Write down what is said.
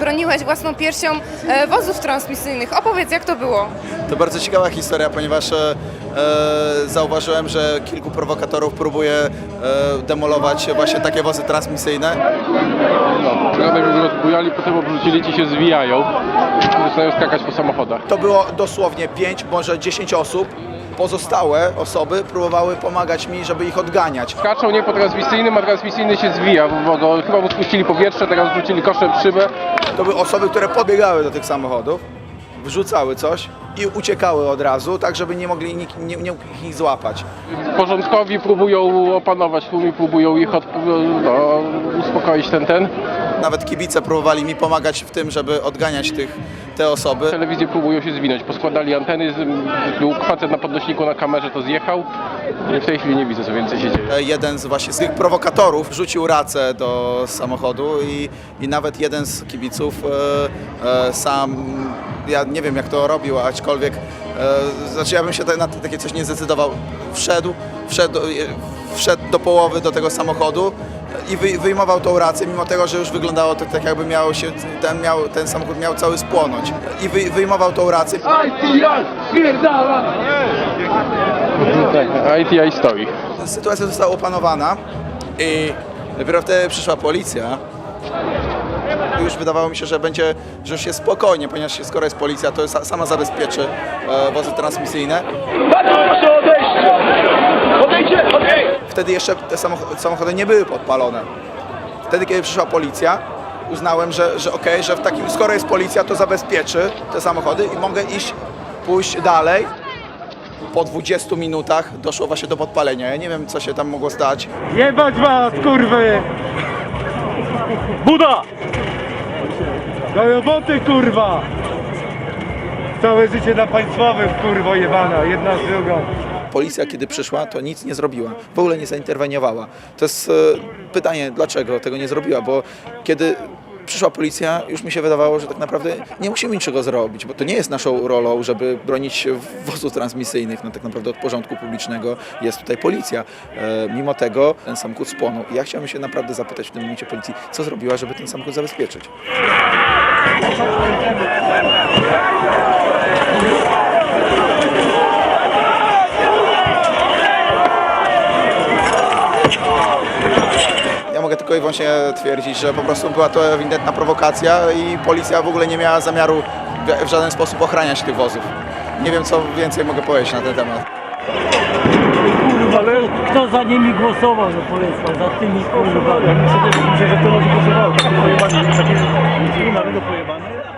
Broniłeś własną piersią e, wozów transmisyjnych. Opowiedz, jak to było? To bardzo ciekawa historia, ponieważ e, e, zauważyłem, że kilku prowokatorów próbuje e, demolować właśnie takie wozy transmisyjne. Radek już rozbujali, potem obrócili ci się zwijają zaczynają skakać po samochodach. To było dosłownie 5, może 10 osób. Pozostałe osoby próbowały pomagać mi, żeby ich odganiać. Skaczą nie po transmisyjnym, a transmisyjny się zwija, bo go, chyba mu spuścili powietrze, teraz rzucili koszem w szybę. To były osoby, które podbiegały do tych samochodów, wrzucały coś i uciekały od razu, tak żeby nie mogli nikt, nie, nie mógł ich złapać. Porządkowi próbują opanować tłum i próbują ich od, no, uspokoić ten, ten. Nawet kibice próbowali mi pomagać w tym, żeby odganiać tych, te osoby. Telewizje próbują się zwinąć, poskładali anteny, był facet na podnośniku na kamerze, to zjechał. W tej chwili nie widzę, co więcej się dzieje. Jeden z właśnie z tych prowokatorów rzucił racę do samochodu i, i nawet jeden z kibiców e, e, sam, ja nie wiem jak to robił, aczkolwiek e, znaczy ja bym się na takie coś nie zdecydował. Wszedł, wszedł, e, wszedł do połowy do tego samochodu i wy, wyjmował tą rację, mimo tego, że już wyglądało to tak jakby miało się, ten, miał, ten samochód miał cały spłonąć. I wy, wyjmował tą rację. Tak, ITI stoi. Sytuacja została opanowana i dopiero wtedy przyszła policja. Już wydawało mi się, że będzie, że już jest spokojnie, ponieważ skoro jest policja, to sa- sama zabezpieczy e, wozy transmisyjne. Proszę odejść! Wtedy jeszcze te samoch- samochody nie były podpalone. Wtedy, kiedy przyszła policja, uznałem, że, że okej, że w takim, skoro jest policja, to zabezpieczy te samochody i mogę iść, pójść dalej. Po 20 minutach doszło właśnie do podpalenia. Ja nie wiem, co się tam mogło stać. Jebać was, kurwy! Buda! Do roboty, kurwa! Całe życie na państwowych, kurwo jebana, jedna z drugą. Policja, kiedy przyszła, to nic nie zrobiła. W ogóle nie zainterweniowała. To jest e, pytanie, dlaczego tego nie zrobiła, bo kiedy przyszła policja, już mi się wydawało, że tak naprawdę nie musimy niczego zrobić, bo to nie jest naszą rolą, żeby bronić wozów transmisyjnych. No tak naprawdę od porządku publicznego jest tutaj policja. E, mimo tego ten samochód spłonął. I ja chciałem się naprawdę zapytać w tym momencie policji, co zrobiła, żeby ten samochód zabezpieczyć. tylko i wyłącznie twierdzić, że po prostu była to ewidentna prowokacja i policja w ogóle nie miała zamiaru w żaden sposób ochraniać tych wozów. Nie wiem, co więcej mogę powiedzieć na ten temat. Kurwa, kto za nimi głosował, no powiedzmy, za tymi kurwa. Ja myślę, że to może głosowało, to pojebane, nie ma, ale to pojebane.